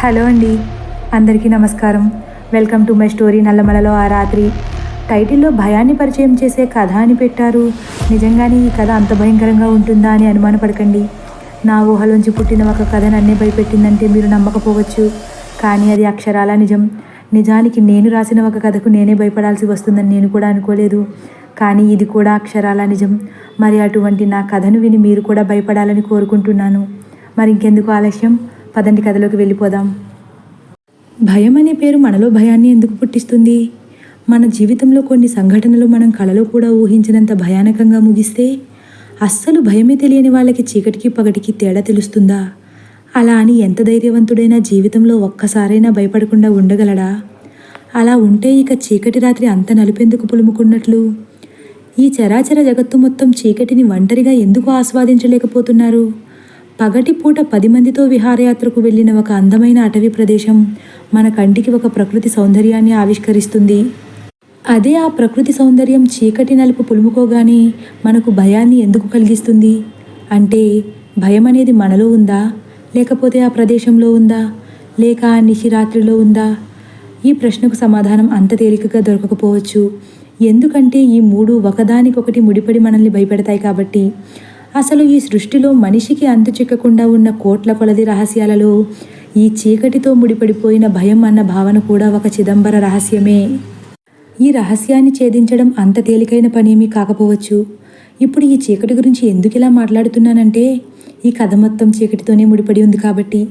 Hello అండి. అందరికీ నమస్కారం. వెల్కమ్ టు మై స్టోరీ నల్లమలలో ఆ రాత్రి. టైటిల్లో భయాన్ని పరిచయం చేసే కథ అని పెట్టారు. నిజంగానే ఈ కథ అంత భయంకరంగా ఉంటుందా అని అనుమానపడకండి. నా ఊహలోంచి పుట్టిన ఒక కథ నన్నే భయపెట్టిందంటే మీరు నమ్మకపోవచ్చు. కానీ అది అక్షరాల నిజం. నిజానికి నేను రాసిన ఒక కథకు నేనే భయపడాల్సి వస్తుందని నేను కూడా అనుకోలేదు. కానీ ఇది కూడా అక్షరాల నిజం. మరి అటువంటి నా కథను విని మీరు కూడా భయపడాలని కోరుకుంటున్నాను. మరి ఇంకెందుకు ఆలస్యం? పదండి కథలోకి వెళ్ళిపోదాం. భయం అనే పేరు మనలో భయాన్ని ఎందుకు పుట్టిస్తుంది? మన జీవితంలో కొన్ని సంఘటనలు మనం కలలో కూడా ఊహించినంత భయానకంగా ముగిస్తే అస్సలు భయమే తెలియని వాళ్ళకి చీకటికి పగటికి తేడా తెలుస్తుందా? అలా అని ఎంత ధైర్యవంతుడైనా జీవితంలో ఒక్కసారైనా భయపడకుండా ఉండగలడా? అలా ఉంటే ఇక చీకటి రాత్రి అంత నలుపెందుకు పులుముకున్నట్లు? ఈ చరాచర జగత్తు మొత్తం చీకటిని ఒంటరిగా ఎందుకు ఆస్వాదించలేకపోతున్నారు? పగటిపూట పది మందితో విహారయాత్రకు వెళ్ళిన ఒక అందమైన అటవీ ప్రదేశం మన కంటికి ఒక ప్రకృతి సౌందర్యాన్ని ఆవిష్కరిస్తుంది. అదే ఆ ప్రకృతి సౌందర్యం చీకటి నలుపు పులుముకోగానే మనకు భయాన్ని ఎందుకు కలిగిస్తుంది? అంటే భయం అనేది మనలో ఉందా? లేకపోతే ఆ ప్రదేశంలో ఉందా? లేక ఆ నిశిరాత్రిలో ఉందా? ఈ ప్రశ్నకు సమాధానం అంత తేలికగా దొరకకపోవచ్చు. ఎందుకంటే ఈ మూడు ఒకదానికొకటి ముడిపడి మనల్ని భయపెడతాయి కాబట్టి. అసలు ఈ సృష్టిలో మనిషికి అంతు చిక్కకుండా ఉన్న కోట్ల కొలది రహస్యాలలో ఈ చీకటితో ముడిపడిపోయిన భయం అన్న భావన కూడా ఒక చిదంబర రహస్యమే. ఈ రహస్యాన్ని ఛేదించడం అంత తేలికైన పనేమీ కాకపోవచ్చు. ఇప్పుడు ఈ చీకటి గురించి ఎందుకు ఇలా మాట్లాడుతున్నానంటే ఈ కథ మొత్తం చీకటితోనే ముడిపడి ఉంది కాబట్టి.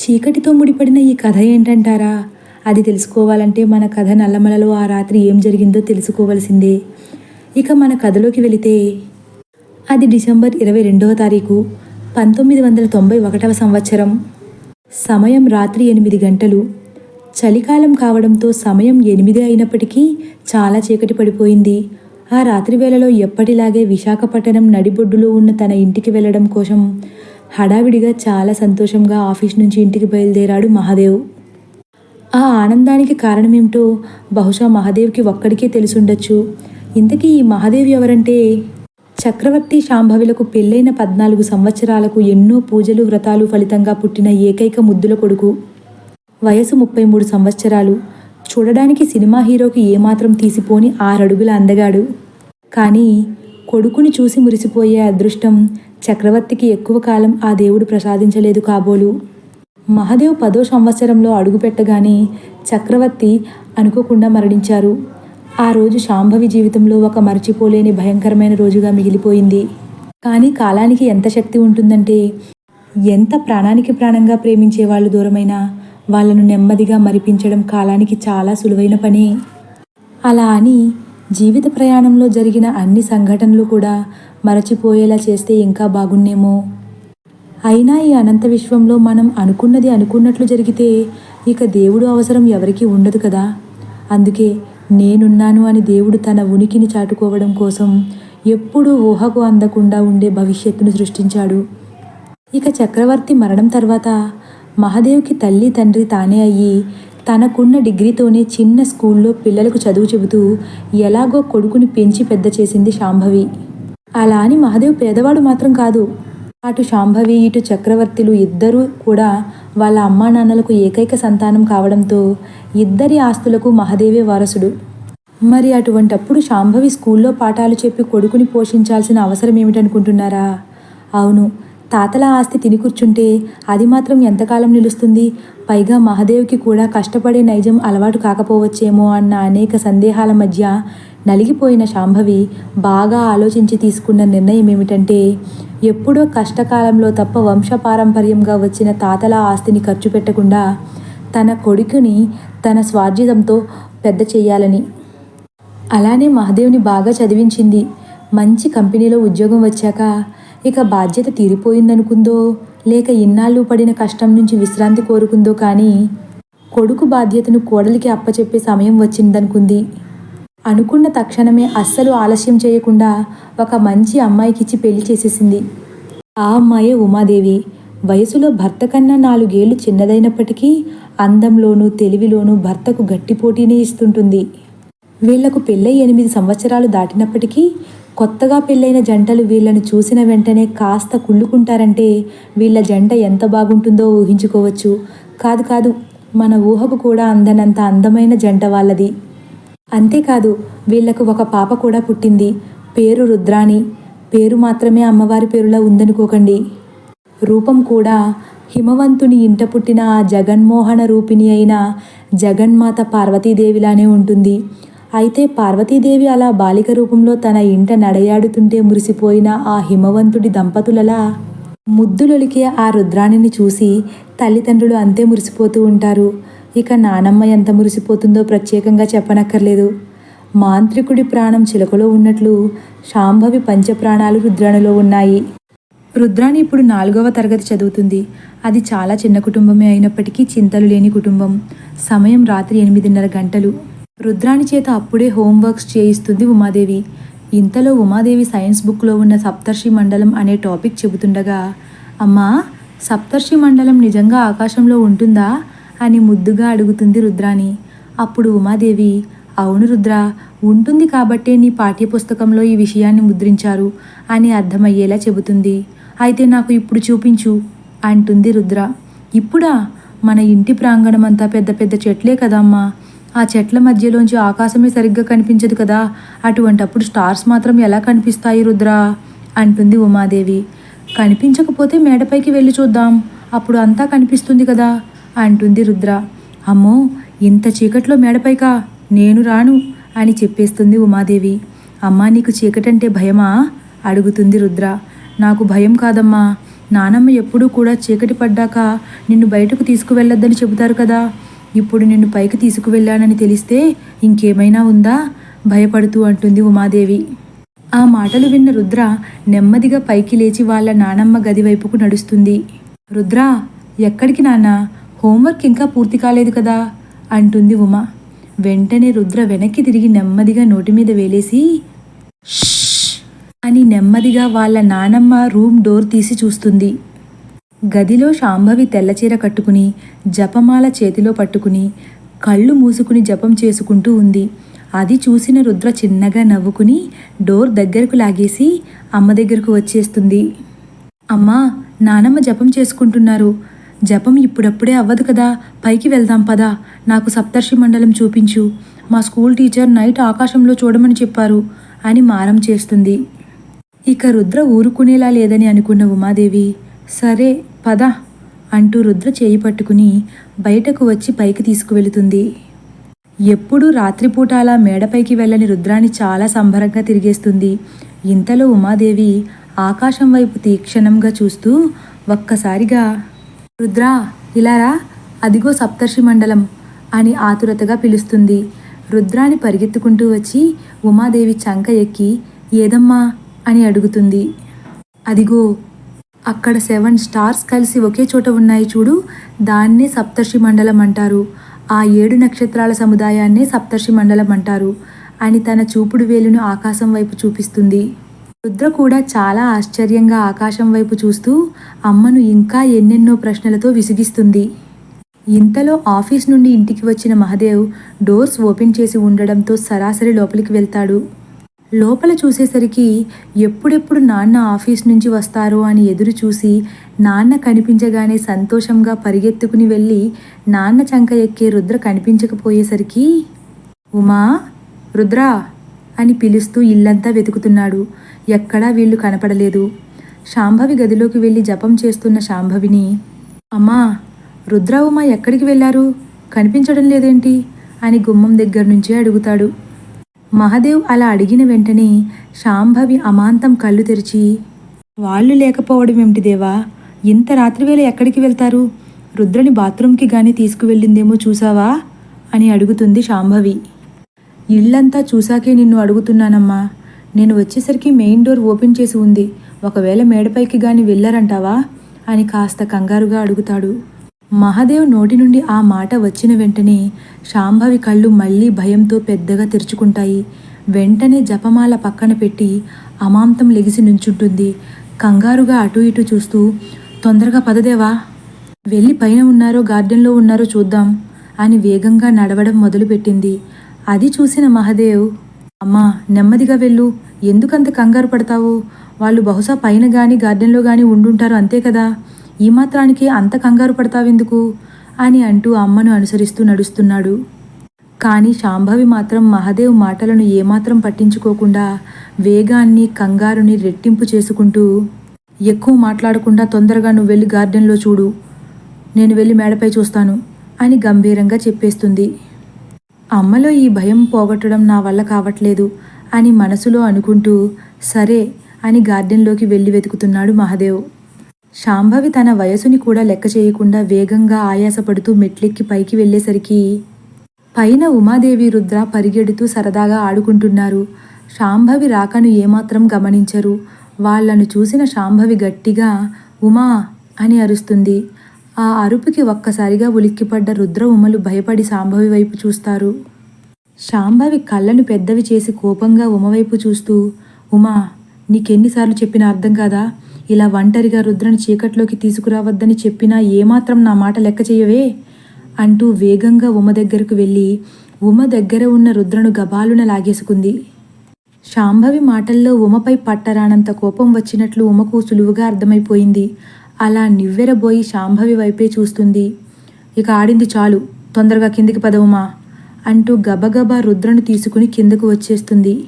చీకటితో ముడిపడిన ఈ కథ ఏంటంటారా? అది తెలుసుకోవాలంటే మన కథ నల్లమలలో ఆ రాత్రి ఏం జరిగిందో తెలుసుకోవలసిందే. ఇక మన కథలోకి వెళితే అది డిసెంబర్ ఇరవై రెండవ తారీఖు పంతొమ్మిది వందల తొంభై ఒకటవ సంవత్సరం. సమయం రాత్రి ఎనిమిది గంటలు. చలికాలం కావడంతో సమయం ఎనిమిది అయినప్పటికీ చాలా చీకటి పడిపోయింది. ఆ రాత్రి వేళలో ఎప్పటిలాగే విశాఖపట్నం నడిబొడ్డులో ఉన్న తన ఇంటికి వెళ్ళడం కోసం హడావిడిగా చాలా సంతోషంగా ఆఫీస్ నుంచి ఇంటికి బయలుదేరాడు మహాదేవ్. ఆ ఆనందానికి కారణమేమిటో బహుశా మహాదేవ్కి ఒక్కడికే తెలిసుండొచ్చు. ఇంతకీ ఈ మహాదేవ్ ఎవరంటే? చక్రవర్తి శాంభవిలకు పెళ్ళైన పద్నాలుగు సంవత్సరాలకు ఎన్నో పూజలు వ్రతాలు ఫలితంగా పుట్టిన ఏకైక ముద్దుల కొడుకు. వయసు ముప్పై మూడు సంవత్సరాలు. చూడడానికి సినిమా హీరోకి ఏమాత్రం తీసిపోని ఆరడుగుల అందగాడు. కానీ కొడుకుని చూసి మురిసిపోయే అదృష్టం చక్రవర్తికి ఎక్కువ కాలం ఆ దేవుడు ప్రసాదించలేదు కాబోలు. మహదేవ్ పదో సంవత్సరంలో అడుగుపెట్టగానే చక్రవర్తి అనుకోకుండా మరణించారు. ఆ రోజు శాంభవి జీవితంలో ఒక మరచిపోలేని భయంకరమైన రోజుగా మిగిలిపోయింది. కానీ కాలానికి ఎంత శక్తి ఉంటుందంటే ఎంత ప్రాణానికి ప్రాణంగా ప్రేమించే వాళ్ళు దూరమైనా వాళ్ళను నెమ్మదిగా మరిపించడం కాలానికి చాలా సులువైన పని. అలా అని జీవిత ప్రయాణంలో జరిగిన అన్ని సంఘటనలు కూడా మరచిపోయేలా చేస్తే ఇంకా బాగున్నేమో. అయినా ఈ అనంత విశ్వంలో మనం అనుకున్నది అనుకున్నట్లు జరిగితే ఇక దేవుడు అవసరం ఎవరికీ ఉండదు కదా. అందుకే నేనున్నాను అని దేవుడు తన ఉనికిని చాటుకోవడం కోసం ఎప్పుడూ ఊహకు అందకుండా ఉండే భవిష్యత్తును సృష్టించాడు. ఇక చక్రవర్తి మరణం తర్వాత మహాదేవ్కి తల్లి తండ్రి తానే అయ్యి తనకున్న డిగ్రీతోనే చిన్న స్కూల్లో పిల్లలకు చదువు చెబుతూ ఎలాగో కొడుకుని పెంచి పెద్ద చేసింది శాంభవి. అలా అని మహాదేవ్ పేదవాడు మాత్రం కాదు. అటు శాంభవి ఇటు చక్రవర్తులు ఇద్దరూ కూడా వాళ్ళ అమ్మా నాన్నలకు ఏకైక సంతానం కావడంతో ఇద్దరి ఆస్తులకు మహదేవే వారసుడు. మరి అటువంటప్పుడు శాంభవి స్కూల్లో పాఠాలు చెప్పి కొడుకుని పోషించాల్సిన అవసరం ఏమిటనుకుంటున్నారా? అవును తాతల ఆస్తి తిని కూర్చుంటే అది మాత్రం ఎంతకాలం నిలుస్తుంది? పైగా మహదేవ్కి కూడా కష్టపడే నైజం అలవాటు కాకపోవచ్చేమో అన్న అనేక సందేహాల మధ్య నలిగిపోయిన శాంభవి బాగా ఆలోచించి తీసుకున్న నిర్ణయం ఏమిటంటే ఎప్పుడో కష్టకాలంలో తప్ప వంశపారంపర్యంగా వచ్చిన తాతల ఆస్తిని ఖర్చు పెట్టకుండా తన కొడుకుని తన స్వార్జితంతో పెద్ద చేయాలని. అలానే మహదేవ్ని బాగా చదివించింది. మంచి కంపెనీలో ఉద్యోగం వచ్చాక ఇక బాధ్యత తీరిపోయిందనుకుందో లేక ఇన్నాళ్ళు పడిన కష్టం నుంచి విశ్రాంతి కోరుకుందో కానీ కొడుకు బాధ్యతను కోడలికి అప్పచెప్పే సమయం వచ్చిందనుకుంది. అనుకున్న తక్షణమే అస్సలు ఆలస్యం చేయకుండా ఒక మంచి అమ్మాయికిచ్చి పెళ్ళి చేసేసింది. ఆ అమ్మాయే ఉమాదేవి. వయసులో భర్త కన్నా నాలుగేళ్ళు చిన్నదైనప్పటికీ అందంలోనూ తెలివిలోనూ భర్తకు గట్టి పోటీనే ఇస్తుంటుంది. వీళ్ళకు పెళ్ళై ఎనిమిది సంవత్సరాలు దాటినప్పటికీ కొత్తగా పెళ్ళైన జంటలు వీళ్ళని చూసిన వెంటనే కాస్త కుళ్ళుకుంటారంటే వీళ్ళ జంట ఎంత బాగుంటుందో ఊహించుకోవచ్చు. కాదు కాదు మన ఊహకు కూడా అందనంత అందమైన జంట వాళ్ళది. అంతేకాదు వీళ్ళకు ఒక పాప కూడా పుట్టింది. పేరు రుద్రాణి. పేరు మాత్రమే అమ్మవారి పేరులా ఉందనుకోకండి. రూపం కూడా హిమవంతుని ఇంట పుట్టిన ఆ జగన్మోహన రూపిణి అయిన జగన్మాత పార్వతీదేవిలానే ఉంటుంది. అయితే పార్వతీదేవి అలా బాలిక రూపంలో తన ఇంట నడయాడుతుంటే మురిసిపోయిన ఆ హిమవంతుడి దంపతులలా ముద్దులొలికే ఆ రుద్రాణిని చూసి తల్లిదండ్రులు అంతే మురిసిపోతూ ఉంటారు. ఇక నానమ్మ ఎంత మురిసిపోతుందో ప్రత్యేకంగా చెప్పనక్కర్లేదు. మాంత్రికుడి ప్రాణం చిలకలో ఉన్నట్లు శాంభవి పంచప్రాణాలు రుద్రాణిలో ఉన్నాయి. రుద్రాణి ఇప్పుడు నాలుగవ తరగతి చదువుతుంది. అది చాలా చిన్న కుటుంబమే అయినప్పటికీ చింతలు లేని కుటుంబం. సమయం రాత్రి ఎనిమిదిన్నర గంటలు. రుద్రాణి చేత అప్పుడే హోంవర్క్స్ చేయిస్తుంది ఉమాదేవి. ఇంతలో ఉమాదేవి సైన్స్ బుక్లో ఉన్న సప్తర్షి మండలం అనే టాపిక్ చెబుతుండగా అమ్మా సప్తర్షి మండలం నిజంగా ఆకాశంలో ఉంటుందా? అని ముద్దుగా అడుగుతుంది రుద్రాని అప్పుడు ఉమాదేవి అవును రుద్ర ఉంటుంది కాబట్టే నీ పాఠ్యపుస్తకంలో ఈ విషయాన్ని ముద్రించారు అని అర్థమయ్యేలా చెబుతుంది. అయితే నాకు ఇప్పుడు చూపించు అంటుంది రుద్ర. ఇప్పుడా? మన ఇంటి ప్రాంగణం అంతా పెద్ద పెద్ద చెట్లే కదమ్మా. ఆ చెట్ల మధ్యలోంచి ఆకాశమే సరిగ్గా కనిపించదు కదా. అటువంటప్పుడు స్టార్స్ మాత్రం ఎలా కనిపిస్తాయి రుద్ర? అంటుంది ఉమాదేవి. కనిపించకపోతే మేడపైకి వెళ్ళి చూద్దాం. అప్పుడు అంతా కనిపిస్తుంది కదా. అంటుంది రుద్ర. అమ్మో ఇంత చీకట్లో మేడపైకా? నేను రాను అని చెప్పేస్తుంది ఉమాదేవి. అమ్మా నీకు చీకటంటే భయమా? అడుగుతుంది రుద్ర. నాకు భయం కాదమ్మా. నానమ్మ ఎప్పుడూ కూడా చీకటి పడ్డాక నిన్ను బయటకు తీసుకువెళ్ళొద్దని చెబుతారు కదా. ఇప్పుడు నిన్ను పైకి తీసుకువెళ్ళానని తెలిస్తే ఇంకేమైనా ఉందా? భయపడుతూ అంటుంది ఉమాదేవి. ఆ మాటలు విన్న రుద్ర నెమ్మదిగా పైకి లేచి వాళ్ళ నానమ్మ గది వైపుకు నడుస్తుంది. రుద్ర ఎక్కడికి నాన్న? హోంవర్క్ ఇంకా పూర్తి కాలేదు కదా అంటుంది ఉమా. వెంటనే రుద్ర వెనక్కి తిరిగి నెమ్మదిగా నోటి మీద వేలేసి అని నెమ్మదిగా వాళ్ళ నానమ్మ రూమ్ డోర్ తీసి చూస్తుంది. గదిలో శాంభవి తెల్లచీర కట్టుకుని జపమాల చేతిలో పట్టుకుని కళ్ళు మూసుకుని జపం చేసుకుంటూ ఉంది. అది చూసిన రుద్ర చిన్నగా నవ్వుకుని డోర్ దగ్గరకు లాగేసి అమ్మ దగ్గరకు వచ్చేస్తుంది. అమ్మా నానమ్మ జపం చేసుకుంటున్నారు. జపం ఇప్పుడప్పుడే అవ్వదు కదా. పైకి వెళ్దాం పదా. నాకు సప్తర్షి మండలం చూపించు. మా స్కూల్ టీచర్ నైట్ ఆకాశంలో చూడమని చెప్పారు. అని మారం చేస్తుంది. ఇక రుద్ర ఊరుకునేలా లేదని అనుకున్న ఉమాదేవి సరే పద అంటూ రుద్ర చేయి పట్టుకుని బయటకు వచ్చి పైకి తీసుకువెళుతుంది. ఎప్పుడూ రాత్రిపూట అలా మేడపైకి వెళ్ళని రుద్రాని చాలా సంబరంగా తిరిగేస్తుంది. ఇంతలో ఉమాదేవి ఆకాశం వైపు తీక్షణంగా చూస్తూ ఒక్కసారిగా రుద్రా ఇలారా అదిగో సప్తర్షి మండలం అని ఆతురతగా పిలుస్తుంది. రుద్రాని పరిగెత్తుకుంటూ వచ్చి ఉమాదేవి చంక ఎక్కి ఏదమ్మా? అని అడుగుతుంది. అదిగో అక్కడ సెవెన్ స్టార్స్ కలిసి ఒకే చోట ఉన్నాయి చూడు. దాన్నే సప్తర్షి మండలం అంటారు. ఆ ఏడు నక్షత్రాల సముదాయాన్నే సప్తర్షి మండలం అంటారు అని తన చూపుడు వేలును ఆకాశం వైపు చూపిస్తుంది. రుద్ర కూడా చాలా ఆశ్చర్యంగా ఆకాశం వైపు చూస్తూ అమ్మను ఇంకా ఎన్నెన్నో ప్రశ్నలతో విసిగిస్తుంది. ఇంతలో ఆఫీస్ నుండి ఇంటికి వచ్చిన మహదేవ్ డోర్స్ ఓపెన్ చేసి ఉండడంతో సరాసరి లోపలికి వెళ్తాడు. లోపల చూసేసరికి ఎప్పుడెప్పుడు నాన్న ఆఫీస్ నుంచి వస్తారో అని ఎదురు చూసి నాన్న కనిపించగానే సంతోషంగా పరిగెత్తుకుని వెళ్ళి నాన్న చంక ఎక్కే రుద్ర కనిపించకపోయేసరికి ఉమా రుద్ర అని పిలుస్తూ ఇల్లంతా వెతుకుతున్నాడు. ఎక్కడా వీళ్ళు కనపడలేదు. శాంభవి గదిలోకి వెళ్ళి జపం చేస్తున్న శాంభవిని అమ్మా రుద్ర ఉమా ఎక్కడికి వెళ్ళారు? కనిపించడం లేదేంటి? అని గుమ్మం దగ్గర నుంచే అడుగుతాడు. మహదేవ్ అలా అడిగిన వెంటనే శాంభవి అమాంతం కళ్ళు తెరిచి వాళ్ళు లేకపోవడం ఏమిటి దేవా? ఇంత రాత్రివేళ ఎక్కడికి వెళ్తారు? రుద్రని బాత్రూంకి కానీ తీసుకువెళ్ళిందేమో చూసావా? అని అడుగుతుంది శాంభవి. ఇల్లంతా చూశాకే నిన్ను అడుగుతున్నానమ్మా. నేను వచ్చేసరికి మెయిన్ డోర్ ఓపెన్ చేసి ఉంది. ఒకవేళ మేడపైకి గాని వెళ్ళారంటావా? అని కాస్త కంగారుగా అడుగుతాడు. మహాదేవ్ నోటి నుండి ఆ మాట వచ్చిన వెంటనే శాంభవి కళ్ళు మళ్ళీ భయంతో పెద్దగా తెరుచుకుంటాయి. వెంటనే జపమాల పక్కన పెట్టి అమాంతం లెగిసి నుంచుంటుంది. కంగారుగా అటు ఇటు చూస్తూ తొందరగా పదదేవా వెళ్ళి పైన ఉన్నారో గార్డెన్లో ఉన్నారో చూద్దాం అని వేగంగా నడవడం మొదలుపెట్టింది. అది చూసిన మహదేవ్ అమ్మా నెమ్మదిగా వెళ్ళు. ఎందుకంత కంగారు పడతావు? వాళ్ళు బహుశా పైన గాని గార్డెన్లో గాని ఉండుంటారు అంతే కదా? ఈ మాత్రానికి అంత కంగారు పడతావెందుకు? అని అంటూ అమ్మను అనుసరిస్తూ నడుస్తున్నాడు. కానీ శాంభవి మాత్రం మహదేవ్ మాటలను ఏమాత్రం పట్టించుకోకుండా వేగాన్ని కంగారుని రెట్టింపు చేసుకుంటూ ఎక్కువ మాట్లాడకుండా తొందరగా నువ్వు వెళ్ళి గార్డెన్లో చూడు. నేను వెళ్ళి మేడపై చూస్తాను అని గంభీరంగా చెప్పేస్తుంది. అమ్మలో ఈ భయం పోగొట్టడం నా వల్ల కావట్లేదు అని మనసులో అనుకుంటూ సరే అని గార్డెన్లోకి వెళ్ళి వెతుకుతున్నాడు మహదేవ్. శాంభవి తన వయసుని కూడా లెక్క చేయకుండా వేగంగా ఆయాసపడుతూ మెట్లెక్కి పైకి వెళ్ళేసరికి పైన ఉమాదేవి రుద్ర పరిగెడుతూ సరదాగా ఆడుకుంటున్నారు. శాంభవి రాకను ఏమాత్రం గమనించరు. వాళ్ళను చూసిన శాంభవి గట్టిగా ఉమా అని అరుస్తుంది. ఆ అరుపుకి ఒక్కసారిగా ఉలిక్కిపడ్డ రుద్ర ఉమలు భయపడి సాంభవి వైపు చూస్తారు. శాంభవి కళ్ళను పెద్దవి చేసి కోపంగా ఉమవైపు చూస్తూ ఉమా నీకెన్నిసార్లు చెప్పినా అర్థం కాదా? ఇలా ఒంటరిగా రుద్రని చీకట్లోకి తీసుకురావద్దని చెప్పినా ఏమాత్రం నా మాట లెక్క చేయవే అంటూ వేగంగా ఉమ దగ్గరకు వెళ్ళి ఉమ దగ్గర ఉన్న రుద్రను గబాలున లాగేసుకుంది. శాంభవి మాటల్లో ఉమపై పట్టరానంత కోపం వచ్చినట్లు ఉమకు సులువుగా అర్థమైపోయింది. అలా నివ్వెరబోయి శాంభవి వైపే చూస్తుంది. ఇక ఆడింది చాలు. తొందరగా కిందికి పదవుమా? అంటూ గబగబా రుద్రను తీసుకుని కిందకు వచ్చేస్తుంది.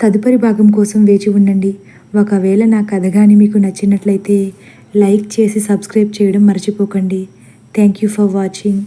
తదుపరి భాగం కోసం వేచి ఉండండి. ఒకవేళ నా కథ కానీ మీకు నచ్చినట్లయితే లైక్ చేసి సబ్స్క్రైబ్ చేయడం మర్చిపోకండి. Thank you for watching.